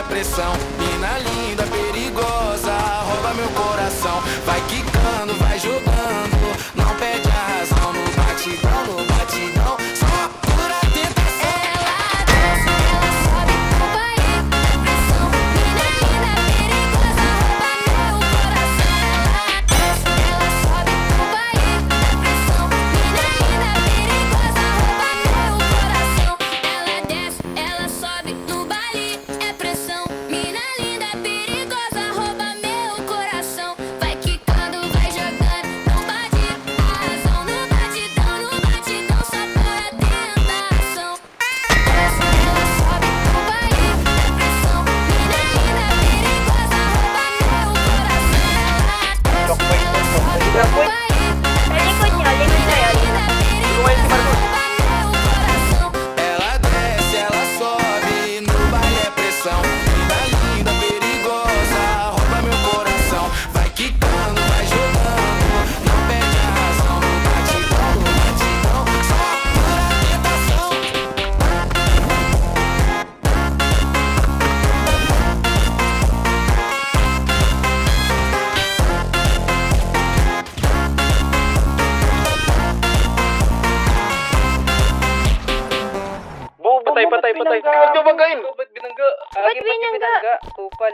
depressão la patay, patay, patay. Ba't nyo bagayin? Ba't binangga? Ba't binangga? Kupal.